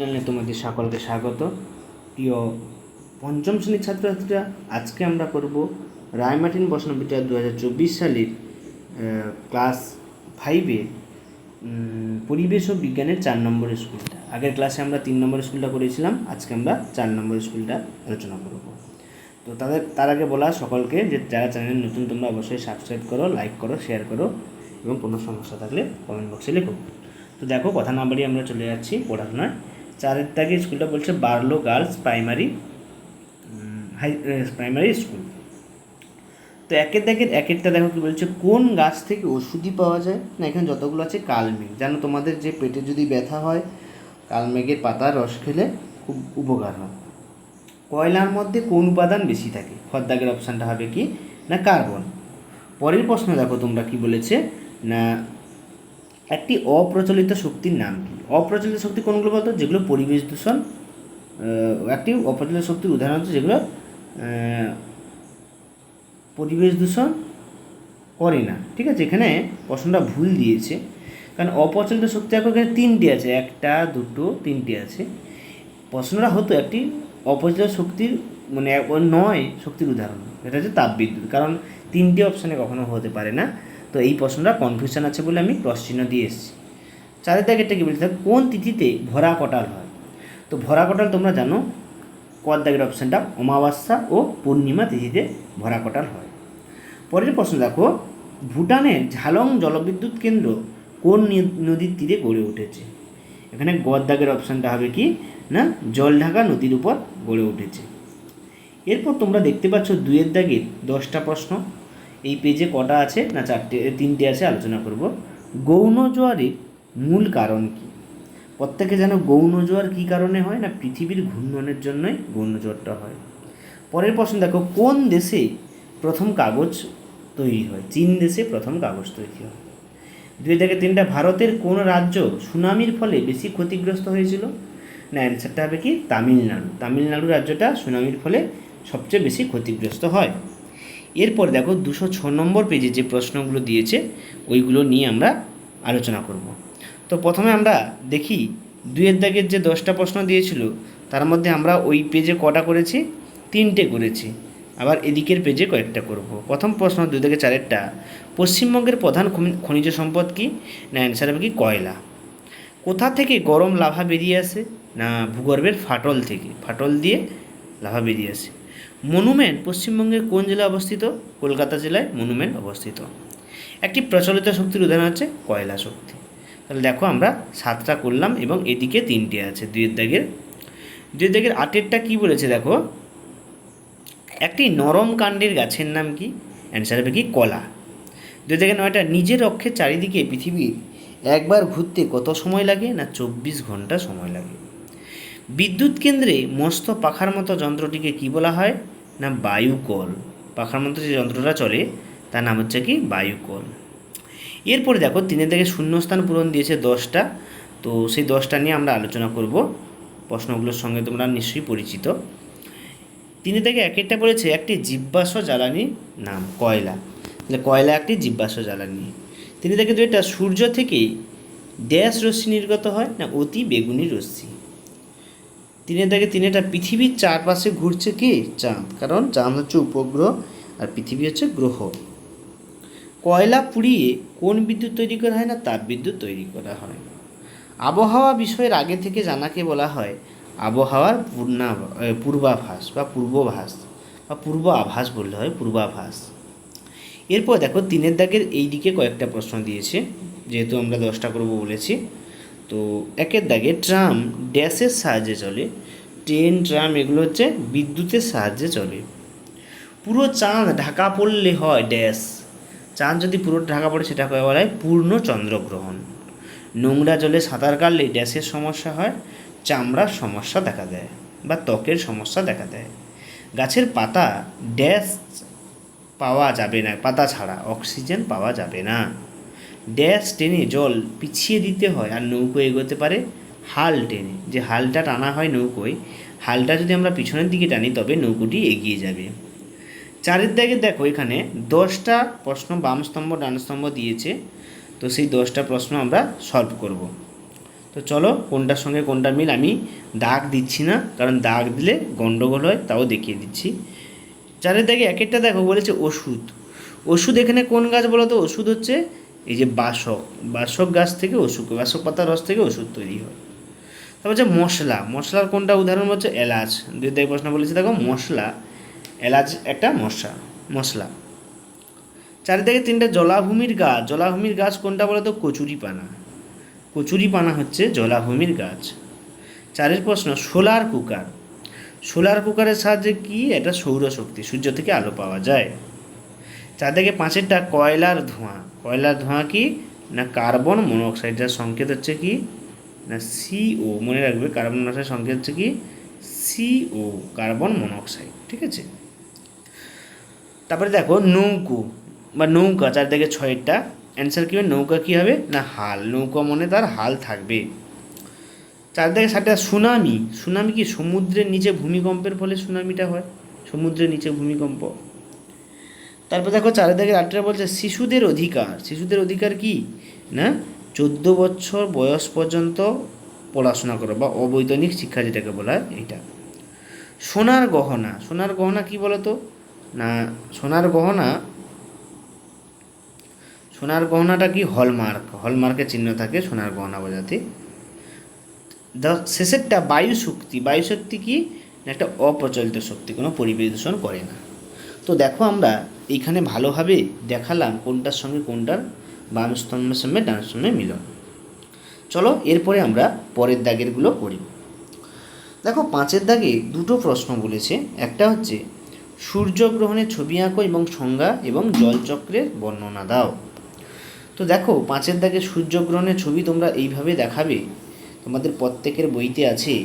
চ্যানেলে তোমাদের সকলকে স্বাগত। প্রিয় পঞ্চম শ্রেণির ছাত্রছাত্রীরা, আজকে আমরা করব রায়মার্টিন বসনবিদ্যা দু হাজার চব্বিশ সালের ক্লাস ফাইভে পরিবেশ ও বিজ্ঞানের চার নম্বর স্কুলটা। আগের ক্লাসে আমরা তিন নম্বর স্কুলটা করেছিলাম, আজকে আমরা চার নম্বর স্কুলটা আলোচনা করব। তো তাদের, তার আগে বলা সকলকে যে যারা চ্যানেল নতুন, তোমরা অবশ্যই সাবস্ক্রাইব করো লাইক করো শেয়ার করো এবং কোনো সমস্যা থাকলে কমেন্ট বক্সে লেখো। তো দেখো, কথা না বাড়িয়ে আমরা চলে যাচ্ছি পড়াশোনায় চারের দাগে স্কুলটা বলছে Barlow girls primary high primary school. তো একের দাগের একেরটা দেখো কি বলছে, কোন গাছ থেকে ওষুধি পাওয়া যায়? না, এখানে যতগুলো আছে কালমেঘ। জানো, তোমাদের যে পেটে যদি ব্যথা হয়, কালমেঘের পাতার রস খেলে খুব উপকার হয়। কয়লার মধ্যে কোন উপাদান বেশি থাকে? খদ্দাগের অপশানটা হবে কি? না, কার্বন। পরের প্রশ্ন দেখো তোমরা কি বলেছে, না একটি অপ্রচলিত শক্তির নাম কি? অপ্রচলিত শক্তি কোনগুলো বলতো? যেগুলো পরিবেশ দূষণ একটি অপ্রচলিত শক্তির উদাহরণ হচ্ছে যেগুলো পরিবেশ দূষণ করে না। ঠিক আছে? এখানে প্রশ্নটা ভুল দিয়েছে। কারণ অপ্রচলিত শক্তি এখন এখানে তিনটি আছে। একটা, দুটো, তিনটি আছে। প্রশ্নটা হতো একটি অপ্রচলিত শক্তির মানে নয় শক্তির উদাহরণ। এটা হচ্ছে তাপবিদ্যুৎ। কারণ তিনটি অপশানে কখনো হতে পারে না। তো এই প্রশ্নটা কনফিউশন আছে বলে আমি ক্রস দিয়ে এসেছি। চারের দাগেরটা কি বলতে কোন তিথিতে ভরা কটাল হয়? তো ভরা কটাল তোমরা জানো কর দাগের অপশানটা অমাবস্যা ও পূর্ণিমা তিথিতে ভরা কটাল হয়। পরের প্রশ্ন দেখো, ভুটানের ঝালং জলবিদ্যুৎ কেন্দ্র কোন নদীর তীরে গড়ে উঠেছে? এখানে গদ দাগের অপশানটা হবে কি? না, জলঢাকা নদীর উপর গড়ে উঠেছে। এরপর তোমরা দেখতে পাচ্ছ দুয়ের দাগের দশটা প্রশ্ন। এই পেজে কটা আছে? না, চারটে তিনটে আছে, আলোচনা করব। গৌণ জোয়ারের মূল কারণ কি? প্রত্যেকে যেন গৌণ জোয়ার কী কারণে হয় না পৃথিবীর ঘূর্ণনের জন্যই গৌণ জোয়ারটা হয়? পরের প্রশ্ন দেখো, কোন দেশে প্রথম কাগজ তৈরি হয়? চীন দেশে প্রথম কাগজ তৈরি হয়। দুই থেকে তিনটা, ভারতের কোন রাজ্য সুনামির ফলে বেশি ক্ষতিগ্রস্ত হয়েছিল? না অ্যান্সারটা হবে কি? তামিলনাড়ু। তামিলনাড়ু রাজ্যটা সুনামির ফলে সবচেয়ে বেশি ক্ষতিগ্রস্ত হয়। এরপর দেখো দুশো ছ নম্বর পেজে যে প্রশ্নগুলো দিয়েছে, ওইগুলো নিয়ে আমরা আলোচনা করব। তো প্রথমে আমরা দেখি দুয়ের দাগের যে দশটা প্রশ্ন দিয়েছিল, তার মধ্যে আমরা ওই পেজে কটা করেছি? তিনটে করেছি। আবার এদিকের পেজে কয়েকটা করব। প্রথম প্রশ্ন দুই থেকে চারেরটা, পশ্চিমবঙ্গের প্রধান খনিজ সম্পদ কি? না অ্যান্সার হবে কি কয়লা? কোথা থেকে গরম লাভা বেরিয়ে আসে? না ভূগর্ভের ফাটল থেকে, ফাটল দিয়ে লাভা বেরিয়ে আসে। মনুমেন্ট পশ্চিমবঙ্গের কোন জেলায় অবস্থিত? কলকাতা জেলায় মনুমেন্ট অবস্থিত। একটি প্রচলিত শক্তির উদাহরণ হচ্ছে কয়লা শক্তি। তাহলে দেখো আমরা সাতটা করলাম এবং এদিকে তিনটে আছে দুইয়ের দাগের দুইয়ের দাগের আটেরটা কি বলেছে দেখো? একটি নরম কাণ্ডের গাছের নাম কি? অ্যান্সার হবে কি, কলা। দুই থেকে নয়টা, নিজের অক্ষের চারিদিকে পৃথিবীর একবার ঘুরতে কত সময় লাগে না চব্বিশ ঘণ্টা সময় লাগে? বিদ্যুৎ কেন্দ্রে মস্ত পাখার মতো যন্ত্রটিকে কি বলা হয়? না বায়ুকল পাখার মতো যে যন্ত্রটা চলে, তার নাম হচ্ছে কি? বায়ুকল এরপরে দেখো, তিনের থেকে শূন্যস্থান পূরণ দিয়েছে দশটা। তো সেই দশটা নিয়ে আমরা আলোচনা করব। প্রশ্নগুলোর সঙ্গে তোমরা নিশ্চয়ই পরিচিত। তিনি থেকে এক একটা বলেছে, একটি জীবাশ্ম জ্বালানির নাম কয়লা। কয়লা একটি জীবাশ্ম জ্বালানি। তিনি থেকে দুইটা, সূর্য থেকে ড্যাশ রশ্মি নির্গত হয় না, অতি বেগুনি রশ্মি? তিনের দাগে তিনেটা পৃথিবীর চারপাশে ঘুরছে কি? চাঁদ। কারণ চাঁদ হচ্ছে উপগ্রহ আর পৃথিবী হচ্ছে গ্রহ। কয়লা পুড়িয়ে কোন বিদ্যুৎ তৈরি করা হয় না, তাপ বিদ্যুৎ তৈরি করা হয় আবহাওয়া বিষয়ের আগে থেকে জানাকে বলা হয় আবহাওয়ার পূর্ণা পূর্বাভাস বা পূর্বভাস বা পূর্ব আভাস বললে হয় পূর্বাভাস। এরপর দেখো তিনের দাগের এই দিকে কয়েকটা প্রশ্ন দিয়েছে, যেহেতু আমরা দশটা করব বলেছি। তো একের দাগে ট্রাম ড্যাশের সাহায্যে চলে ট্রেন ট্রাম এগুলো হচ্ছে বিদ্যুতের সাহায্যে চলে। পুরো চাঁদ ঢাকা পড়লে হয় ড্যাশ চাঁদ যদি পুরো ঢাকা পড়ে সেটাকে বলা হয় পূর্ণ চন্দ্রগ্রহণ। নোংরা জলে সাঁতার কাটলে ড্যাশের সমস্যা হয়, চামড়ার সমস্যা দেখা দেয় বা ত্বকের সমস্যা দেখা দেয়। গাছের পাতা ড্যাশ পাওয়া যাবে না, পাতা ছাড়া অক্সিজেন পাওয়া যাবে না। ড্যাশ টেনে জল পিছিয়ে দিতে হয় আর নৌকো এগোতে পারে হাল টেনে। যে হালটা টানা হয় নৌকোয়, হালটা যদি আমরা পিছনের দিকে টানি তবে নৌকোটি এগিয়ে যাবে। চারের দিকে দেখো এখানে দশটা প্রশ্ন বাম স্তম্ভ, ডান স্তম্ভ দিয়েছে। তো সেই দশটা প্রশ্ন আমরা সলভ করব। তো চলো কোনটার সঙ্গে কোনটা মিল আমি দাগ দিচ্ছি না, কারণ দাগ দিলে গন্ডগোল হয়, তাও দেখিয়ে দিচ্ছি। চারের দাগে এক একটা দেখো বলেছে ওষুধ। ওষুধ এখানে কোন গাছ বলো তো ওষুধ হচ্ছে এই যে বাসক বাসক গাছ থেকে ওষুধ বাসক পাতার রস থেকে ওষুধ তৈরি হয়। তারপর হচ্ছে মশলা, মশলার কোনটা উদাহরণ হচ্ছে এলাচ। দুই দাগে প্রশ্ন বলেছে, দেখো মশলা, এলাচ একটা মশলা মশলা। চারিদিকে তিনটে জলাভূমির গাছ জলাভূমির গাছ কোনটা বলো তো? কচুরি পানা কচুরি পানা হচ্ছে জলাভূমির গাছ। চারের প্রশ্ন, সোলার কুকার। সোলার কুকারের সাহায্যে কি? এটা সৌরশক্তি, সূর্য থেকে আলো পাওয়া যায়। চারদিকে পাঁচেরটা কয়লার ধোঁয়া। কয়লার ধোঁয়া কি? না কার্বন মনোক্সাইড? যার সংকেত হচ্ছে কি? না সিও মনে রাখবে, কার্বন মনোক্সাইড সংকেত হচ্ছে কি? সিও কার্বন মনোক্সাইড, ঠিক আছে? তারপরে দেখো, নৌকো, বা নৌকা, চারদিকে ছয়টা। অ্যান্সার কী হবে? নৌকা কী হবে? না হাল। নৌকা মনে তার হাল থাকবে। চারদিকে সাতটা সুনামি। সুনামি কি? সমুদ্রের নিচে ভূমিকম্পের ফলে সুনামিটা হয়। সমুদ্রের নিচে ভূমিকম্প। তারপর দেখো চারিদিকে আটটা বলছে, শিশুদের অধিকার। শিশুদের অধিকার কি? না? চোদ্দ বছর বয়স পর্যন্ত পড়াশোনা করো, বা অবৈতনিক শিক্ষা যেটাকে বলা হয় এইটা। সোনার গহনা সোনার গহনা কি বলতো? না, সোনার গহনা, সোনার গহনাটা কি? হলমার্ক, হলমার্কের চিহ্ন থাকে সোনার গহনা বোঝাতে শেষেরটা বায়ু শক্তি বায়ু শক্তি কি একটা অপ্রচলিত শক্তি, কোনো পরিবেশ দূষণ করে না। তো দেখো আমরা এইখানে ভালোভাবে দেখালাম কোনটার সঙ্গে কোনটার বাম স্তম্ভের সঙ্গে ডান স্তম্ভের মিলন। চলো এরপরে আমরা পরের দাগেরগুলো করি। দেখো পাঁচের দাগে দুটো প্রশ্ন বলেছে, একটা হচ্ছে, সূর্যগ্রহণের ছবি আঁকো এবং সংজ্ঞা এবং জলচক্রের বর্ণনা দাও। তো দেখো পাঁচের দাগে সূর্যগ্রহণের ছবি তোমরা এইভাবে দেখাবে, তোমাদের প্রত্যেকের বইতে আছে,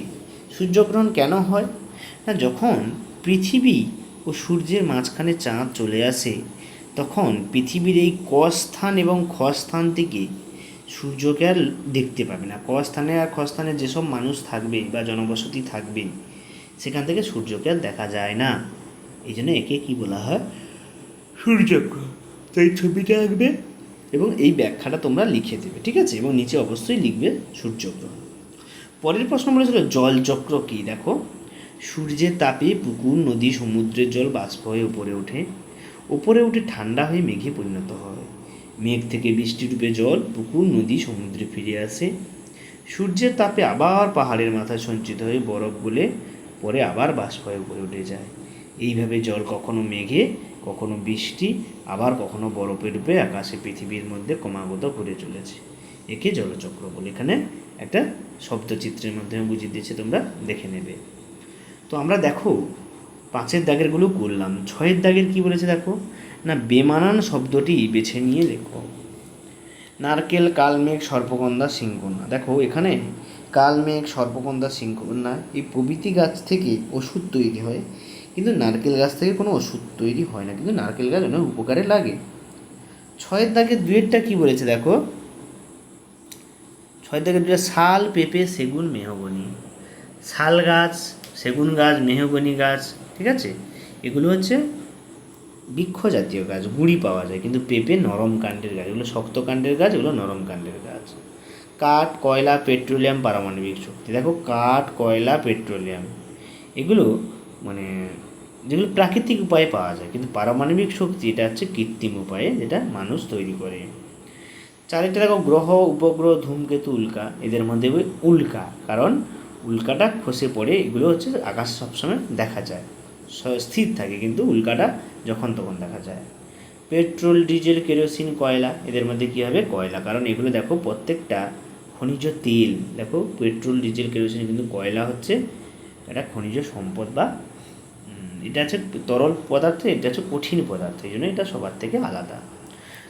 সূর্যগ্রহণ কেন হয়? না যখন পৃথিবী ও সূর্যের মাঝখানে চাঁদ চলে আসে, তখন পৃথিবীর এই ক স্থান এবং খ স্থান থেকে সূর্যকে আর দেখতে পাবে না। ক স্থানে আর খ স্থানে যেসব মানুষ থাকবে বা জনবসতি থাকবে, সেখান থেকে সূর্যকে আর দেখা যায় না। এই জন্য একে কী বলা হয়? সূর্যগ্রহণ তো এই ছবিটা আঁকবে এবং এই ব্যাখ্যাটা তোমরা লিখে দেবে, ঠিক আছে? এবং নিচে অবশ্যই লিখবে সূর্যগ্রহণ পরের প্রশ্ন বলেছিল জলচক্র কী? দেখো সূর্যের তাপে পুকুর, নদী, সমুদ্রের জল বাষ্প হয়ে উপরে ওঠে। উপরে উঠে ঠান্ডা হয়ে মেঘে পরিণত হয়। মেঘ থেকে বৃষ্টি রূপে জল পুকুর, নদী, সমুদ্রে ফিরে আসে। সূর্যের তাপে আবার পাহাড়ের মাথায় সঞ্চিত হয়ে বরফ গলে পরে আবার বাষ্প হয়ে উপরে উঠে যায়। এইভাবে জল কখনো মেঘে, কখনো বৃষ্টি, আবার কখনো বরফে রূপে আকাশে পৃথিবীর মধ্যে ক্রমাগত ঘুরে চলেছে। একে জলচক্র বলে। এখানে একটা শব্দচিত্রের মাধ্যমে বুঝিয়ে দিয়েছে তোমরা দেখে নেবে। আমরা দেখো, পাঁচের দাগেরগুলো করলাম। ছয়ের দাগের কি বলেছে দেখো? না, বেমানান শব্দটি বেছে নিয়ে লেখো নারকেল, কালমেঘ, সর্পগন্ধা, সিংকন্যা। দেখো, এখানে কালমেঘ, সর্পগন্ধা, সিংকন্যা এই প্রভৃতি গাছ থেকে ওষুধ তৈরি হয়, কিন্তু নারকেল গাছ থেকে কোনো ওষুধ তৈরি হয় না, কিন্তু নারকেল গাছ অনেক উপকারে লাগে। ছয়ের দাগে দুয়েরটা কি বলেছে দেখো? ছয়ের দাগের দুটা শাল, পেঁপে, সেগুন, মেহগনি। শাল গাছ সেগুন গাছ, মেহগনি গাছ, ঠিক আছে? এগুলো হচ্ছে বৃক্ষ জাতীয় গাছ, গুঁড়ি পাওয়া যায়। কিন্তু পেঁপে নরম কাণ্ডের গাছ, এগুলো শক্ত কাণ্ডের গাছ, এগুলো নরম কাণ্ডের গাছ। কাঠ, কয়লা, পেট্রোলিয়াম, পারমাণবিক শক্তি। দেখো, কাঠ, কয়লা, পেট্রোলিয়াম, এগুলো মানে যেগুলো প্রাকৃতিক উপায়ে পাওয়া যায়। কিন্তু পারমাণবিক শক্তি, এটা হচ্ছে কৃত্রিম উপায়ে যেটা মানুষ তৈরি করে। চারিটা দেখো, গ্রহ, উপগ্রহ, ধূমকেতু, উল্কা। এদের মধ্যে উল্কা, কারণ উল্কাটা খসে পড়ে, এগুলো হচ্ছে আকাশ সবসময় দেখা যায়। স্থির থাকে কিন্তু উল্কাটা যখন তখন দেখা যায়। পেট্রোল, ডিজেল, কেরোসিন, কয়লা, এদের মধ্যে কী হবে? কয়লা। কারণ এগুলো দেখো প্রত্যেকটা খনিজ তেল, দেখো পেট্রোল, ডিজেল, কেরোসিন কিন্তু কয়লা হচ্ছে এটা খনিজ সম্পদ বা এটা হচ্ছে তরল পদার্থ, এটা হচ্ছে কঠিন পদার্থ, এই জন্য এটা সবার থেকে আলাদা।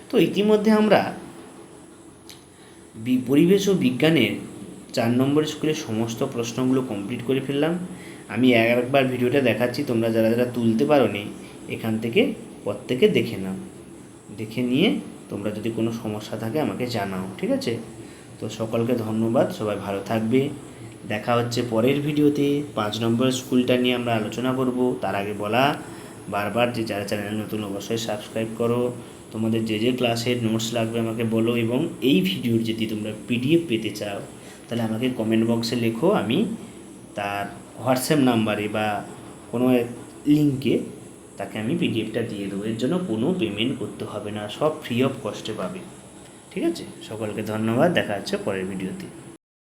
তো ইতিমধ্যে আমরা পরিবেশ ও বিজ্ঞানের চার নম্বর স্কুলের সমস্ত প্রশ্নগুলো কমপ্লিট করে ফেললাম। আমি একবার ভিডিওটা দেখাচ্ছি, তোমরা যারা যারা তুলতে পারো নি এখান থেকে প্রত্যেকে দেখে নাও। দেখে নিয়ে তোমরা যদি কোনো সমস্যা থাকে আমাকে জানাও, ঠিক আছে? তো সকলকে ধন্যবাদ, সবাই ভালো থাকবে। দেখা হচ্ছে পরের ভিডিওতে। পাঁচ নম্বর স্কুলটা নিয়ে আমরা আলোচনা করব। তার আগে বলা, বারবার যে যারা চ্যানেল নতুন অবশ্যই সাবস্ক্রাইব করো। তোমাদের যে যে ক্লাসের নোটস লাগবে আমাকে বলো এবং এই ভিডিওর যদি তোমরা পিডিএফ পেতে চাও তাহলে আমাকে কমেন্ট বক্সে লেখো, আমি তার হোয়াটসঅ্যাপ নাম্বারে বা কোনো লিঙ্কে তাকে আমি পিডিএফটা দিয়ে দেবো। এর জন্য কোনো পেমেন্ট করতে হবে না, সব ফ্রি অফ কস্টে পাবে। ঠিক আছে? সকলকে ধন্যবাদ, দেখা যাচ্ছে পরের ভিডিওতে